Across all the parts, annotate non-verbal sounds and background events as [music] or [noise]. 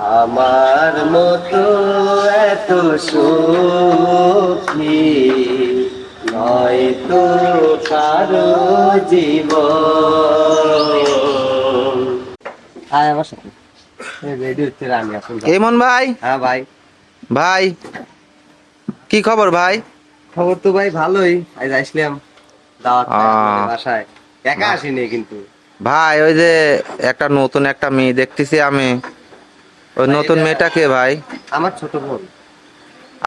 আমার মতো এত সুখী নয় তো কারও জীবন। হ্যাঁ আমার সাথে। এমন ভাই। হ্যাঁ ভাই। ভাই কি খবর ভাই? খবর তো ভাই ভালোই। আজ আসলাম দাওয়াত বাসায়। একা আসিনি কিন্তু। ভাই ওই যে একটা নতুন একটা মেয়ে দেখতেছি আমি। ওই নতুন এটা- মেয়েটাকে ভাই? আমার ছোট বোন।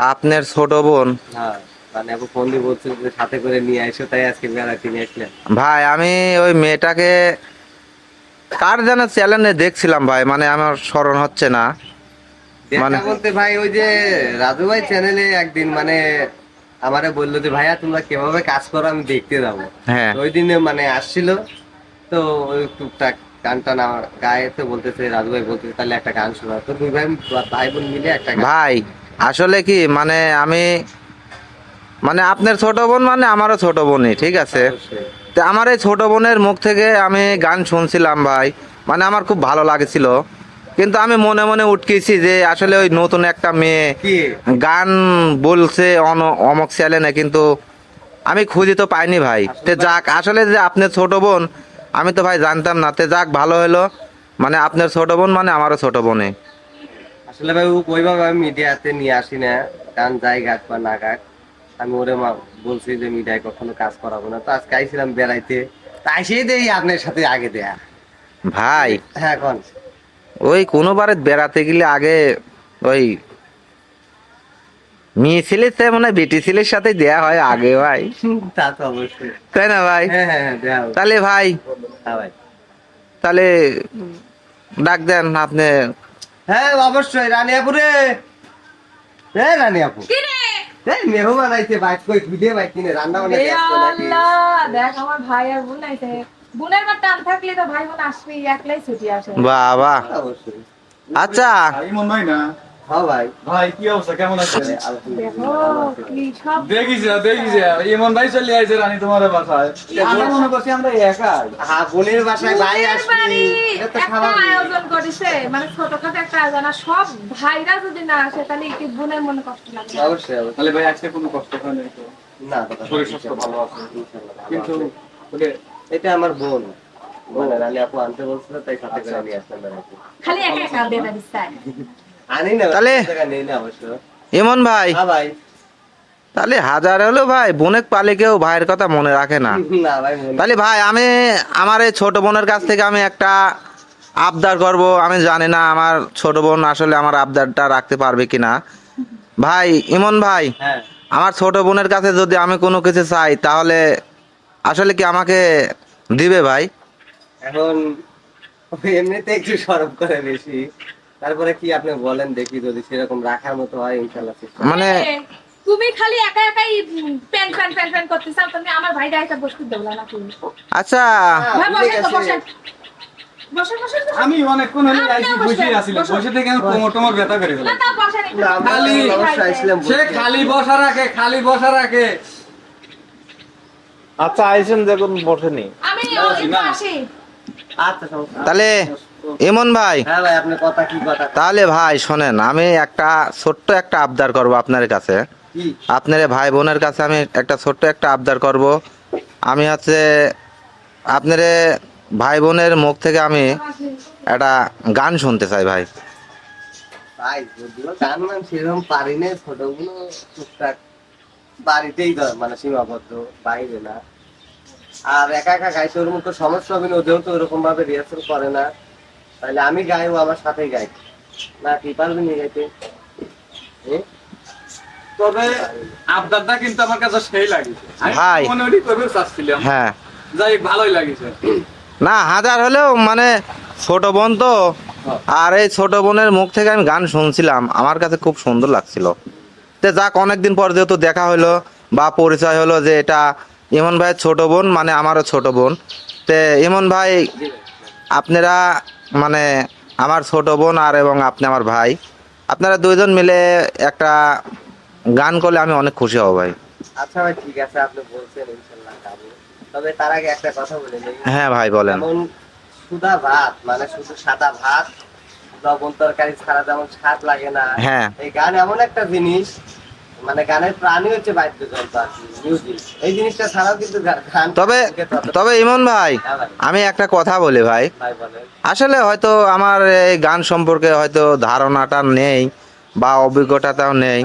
আপনার ছোট বোন? হ্যাঁ মানে ফোন দিয়ে বলছিল যে সাথে করে নিয়ে আসো তাই আজকে বেড়াতে নিয়ে আসলাম ভাই আমি ওই মেয়েটাকে কার যেন চ্যানেলে দেখছিলাম ভাই মানে আমার স্মরণ হচ্ছে না। মানে- বলতে ভাই ওই যে রাজু ভাই চ্যানেলে একদিন মানে আমারে বলল যে ভাইয়া তোমরা কীভাবে কাজ করো? আমি দেখতে যাব। হ্যাঁ। ওই দিনে মানে আসছিল তো ওই টুকটাক গান টান আমার বলতেছে রাজু ভাই বলতেছে তাহলে একটা গান শোনা তো দুই ভাই ভাই বোন মিলে একটা ভাই আসলে কি মানে আমি মানে আপনার ছোট বোন মানে আমারও ছোট বোনই ঠিক আছে? তো আমার এই ছোট বোনের মুখ থেকে আমি গান শুনছিলাম ভাই মানে আমার খুব ভালো লাগছিল। কিন্তু আমি মনে মনে উঠকেছি যে আসলে ওই নতুন একটা মেয়ে গান বলছে অমক চ্যানেলে কিন্তু আমি খুঁজে তো পাইনি ভাই যাক আসলে যে আপনার ছোট বোন আমি তো ভাই জানতাম না। তে যাক ভালো হলো। মানে আপনার ছোট বোন মানে আমারও ছোট বোনে। আসলে ভাই ও ওইভাবে আমি মিডিয়াতে নিয়ে আসি না। গান যাই গাক বা না গাক আমি ওরে মা বলছি যে মিডিয়ায় কখনো কাজ করাবো না। তো আজকে আইছিলাম বেড়াইতে। তাই সেই দেই আপনার সাথে আগে দেয়া। ভাই হ্যাঁ কোন? ওই কোনোবারে বেড়াতে গেলে আগে ওই মেয়ে ছেলের চেয়ে মনে হয় বেটি ছেলের সাথে দেয়া হয় আগে ভাই। [laughs] তা তো অবশ্যই। তাই না ভাই? হ্যাঁ হ্যাঁ হ্যাঁ। তাহলে ভাই তাহলে ডাক দেন আপনি। হ্যাঁ অবশ্যই রানিয়াপুরে। হ্যাঁ রানিয়াপু। মেহমান আইছে বাইক কই খুদে বাইক কিনে রান্না বান্না এ ব্যস্ত নাকি? আল্লাহ দেখ আমার ভাই আর বোন আইছে। বোনের বার টান থাকলে তো ভাই বোন আসবেই একলাই ছুটি আসে। বাবা। অবশ্যই। আচ্ছা। ইমন ভাই না হ্যাঁ ভাই। ভাই কি অবস্থা? কেমন আছেন? দেখিস ইমন ভাই চলে আইছে রানী তোমার বাসায়। আমরা মনে করছি আমরা একাই। হ্যাঁ বোনের বাসায় ভাই আসবে। একটা স্বাভাবিক আয়োজন করেছে মানে ছোটখাটো একটা আয়োজন আর সব ভাইরা যদি না আসে তাহলে কি বোনের মনে কষ্ট লাগে। অবশ্যই তাহলে ভাই আজকে কোনো কষ্ট হয় নাই তো? না শরীর স্বাস্থ্য ভালো আছে। কিন্তু ওকে এটা আমার বোন। মানে রানী আপু আনতে বলছিল তাই সাথে করে নিয়ে আসলাম খালি একা একা বেড়া তাহলে- এমন ভাই। হ্যাঁ তাহলে হাজার হলো ভাই বোনেক পালে কেউ ভাইয়ের কথা মনে রাখে না। ভাই তাহলে ভাই আমি আমার এই ছোট বোনের কাছ থেকে আমি একটা আবদার করব। আমি জানি না আমার ছোট বোন আসলে আমার আবদারটা রাখতে পারবে কিনা। ভাই ইমন ভাই হ্যাঁ। আমার ছোট বোনের কাছে যদি আমি কোনো কিছু চাই তাহলে আসলে কি আমাকে দিবে ভাই? এখন এমনিতে একটু সরব করে বেশি। তারপরে কি আপনি বলেন দেখি যদি সেরকম রাখার মতো হয় ইনশাল্লাহ মানে তুমি খালি একা একাই প্যান প্যান প্যান প্যান করতেছ তুমি আমার এটা বসতে দেবো না তুমি আচ্ছা। ভাই বসেন। আমি অনেকক্ষণ হলে আইছি বসে আছিলাম। বসে থেকে আমি কোমর টোমর ব্যথা করে ফেলাম খালি- অবশ্যই সে খালি বসা রাখে খালি বসা রাখে। আচ্ছা আইসেন দেখুন বসেনি। আমি আচ্ছা তাহলে ইমন ভাই? হ্যাঁ তাহলে ভাই শোনেন আমি একটা ছোট্ট একটা আবদার করব আপনার কাছে। আপনার ভাই বোনের কাছে আমি একটা ছোট্ট একটা আবদার করব। আমি হচ্ছে আপনার ভাই বোনের মুখ থেকে আমি একটা গান শুনতে চাই ভাই। মান বাড়িতেই মানে সীমাবদ্ধ বাইরে না। আর একা একা গাইছে ওর মতো সমস্যা হবে না ওদেরও তো ওরকম ভাবে রিহার্সাল করে না। তাহলে আমি গাই ও আমার সাথেই গাই। না কি পারবি নি গাইতে। তবে আবদারটা কিন্তু আমার কাছে সেই লাগিছে। ভাই। মনে ওটি করবে চাচ্ছিলাম। হ্যাঁ। যাই ভালোই লাগিছে। না হাজার হলেও মানে ছোট বোন তো। আর এই ছোট বোনের মুখ থেকে আমি গান শুনছিলাম। আমার কাছে খুব সুন্দর লাগছিল। তে যাক অনেকদিন পর যেহেতু দেখা হলো বা পরিচয় হলো যে এটা ইমন ভাইয়ের ছোট বোন মানে আমারও ছোট বোন। তে ইমন ভাই আপনারা মানে আমার ছোট বোন আর এবং আপনি আমার ভাই। আপনারা দুইজন মিলে একটা গান করলে আমি অনেক খুশি হব ভাই। আচ্ছা ভাই ঠিক আছে আপনি বলছেন ইনশাল্লাহ গাবো। তবে তার আগে একটা কথা বলে নেই। হ্যাঁ ভাই বলেন। সুদা ভাত মানে শুধু সাদা ভাত লবণ তরকারি ছাড়া যেমন স্বাদ লাগে না হ্যাঁ। এই গান এমন একটা জিনিস মানে গানের প্রাণী হচ্ছে বাদ্যযন্ত্র আর কি মিউজিক এই জিনিসটা ছাড়াও কিন্তু গান তবে তবে ইমন ভাই হ্যাঁ আমি একটা কথা বলি ভাই। ভাই আসলে হয়তো আমার এই গান সম্পর্কে হয়তো ধারণাটা নেই বা অভিজ্ঞতাটাও নেই।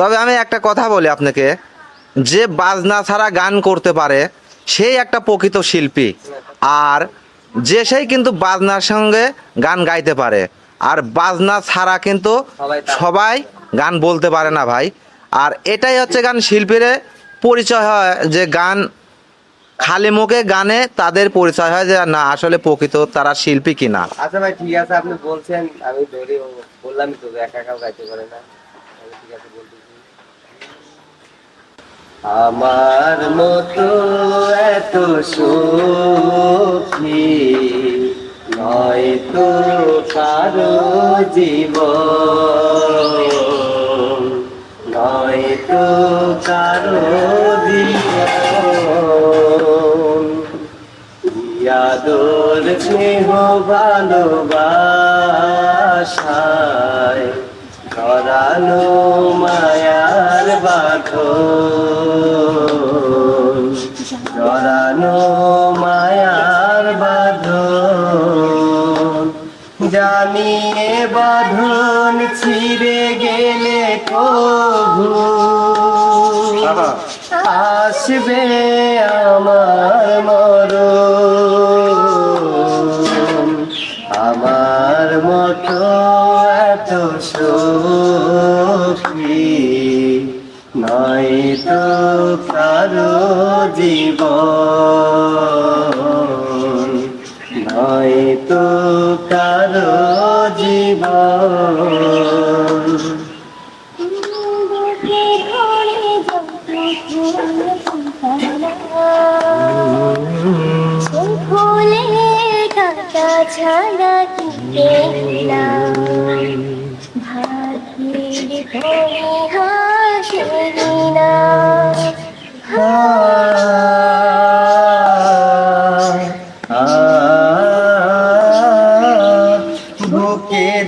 তবে আমি একটা কথা বলি আপনাকে যে বাজনা ছাড়া গান করতে পারে সেই একটা প্রকৃত শিল্পী। আর যে সেই কিন্তু বাজনার সঙ্গে গান গাইতে পারে। আর বাজনা ছাড়া কিন্তু সবাই গান বলতে পারে না ভাই। আর এটাই হচ্ছে গান শিল্পীর পরিচয় হয়, যে গান খালি মুখে গানে তাদের পরিচয় হয় যে না, আসলে প্রকৃত তারা শিল্পী কিনা। আচ্ছা ভাই, ঠিক আছে, আপনি বলছেন, আমি তো যে একা গাইতে পারে না। আমার মতো এত সুখী নয় তো কারও জীবন। নয় তো কারও ইয়াদর স্নেহ ভালোবাসায় ধরানো মায়ার বাঁধন। ধরানো মায়ার বাঁধন। জানিয়ে বাঁধন ছিঁড়ে গেলে প্রভু আসবে আমার মর আমার মতো এত সুখী নয় তো কারও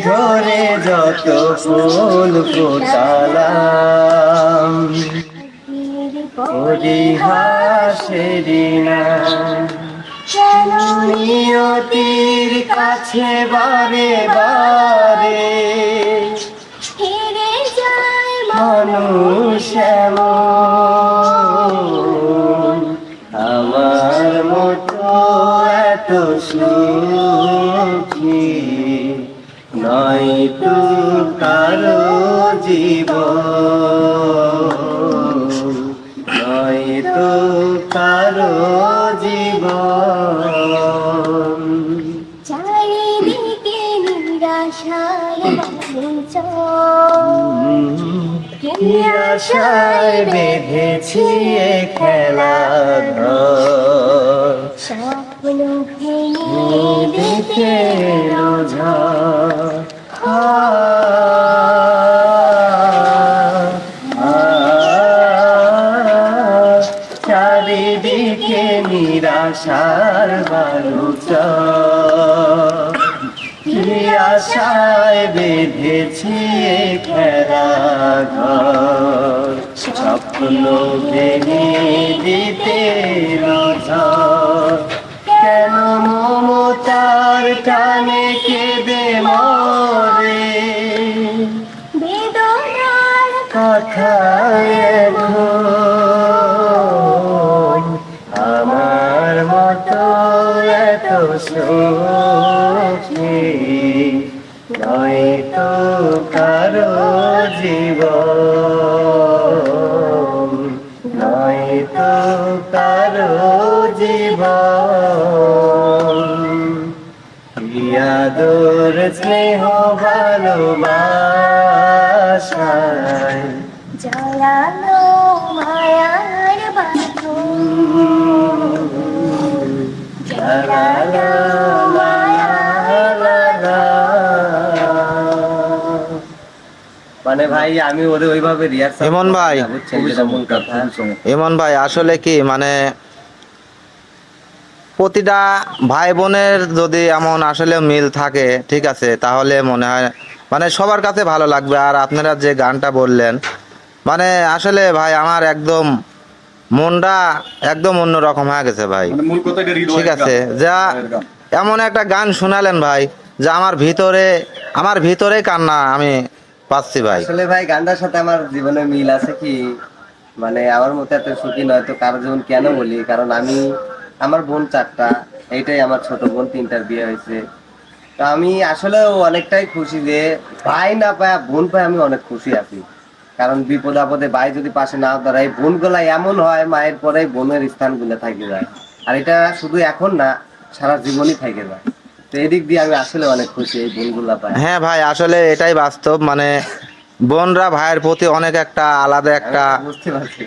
ধরে যত ফুল ফোটালাম। পরিহাসেরি না নিয়তির কাছে বারে বারে মানুষ এমন নয় তো কারও জীবন চারিদিকে নিরাশায় বেঁধেছি খেলা স্বপ্ন ভেঙে দিতে রোজা বেঁধেছি ঘর। স্বপ্ন ভেঙে দিতে কেন মমতার টানে কেঁদে মরে? কথা আমার মতো এত সুখী নয় তো কারও জীব নয় তো কারও জীব ইয়াদর স্নেহ ভালোবাসায় ভাই আমি ওরে ওইভাবে রিহার্সাল ইমন ভাই। কথা ইমন ভাই আসলে কি মানে প্রতিটা ভাই বোনের যদি এমন আসলে মিল থাকে ঠিক আছে তাহলে মনে হয় মানে সবার কাছে ভালো লাগবে। আর আপনারা যে গানটা বললেন মানে আসলে ভাই আমার একদম মনটা একদম অন্যরকম হয়ে গেছে ভাই। মানে ঠিক আছে যা এমন একটা গান শোনালেন ভাই যা আমার ভিতরে আমার ভিতরে কান্না আমি পাচ্ছি ভাই। আসলে ভাই গানটার সাথে আমার জীবনে মিল আছে কি? মানে আমার মতো এত সুখী নয় তো কারও জীবন কেন বলি? কারণ আমি, আমার বোন চারটা, এইটাই আমার ছোট বোন, তিনটার বিয়ে হয়েছে। তো আমি আসলেও অনেকটাই খুশি যে, ভাই না পায়, বোন পায়, আমি অনেক খুশি আছি। কারণ বিপদ আপদে ভাই যদি পাশে না দাঁড়ায় বোনগুলা এমন হয়, মায়ের পরে বোনের স্থানগুলো থাকে যায়। আর এটা শুধু এখন না, সারা জীবনই থেকে যায়। তো এদিক দিয়ে আমি আসলে অনেক খুশি এই বোনগুলা পায় হ্যাঁ ভাই আসলে এটাই বাস্তব মানে বোনরা ভাইয়ের প্রতি অনেক একটা আলাদা একটা বুঝতে পারছি।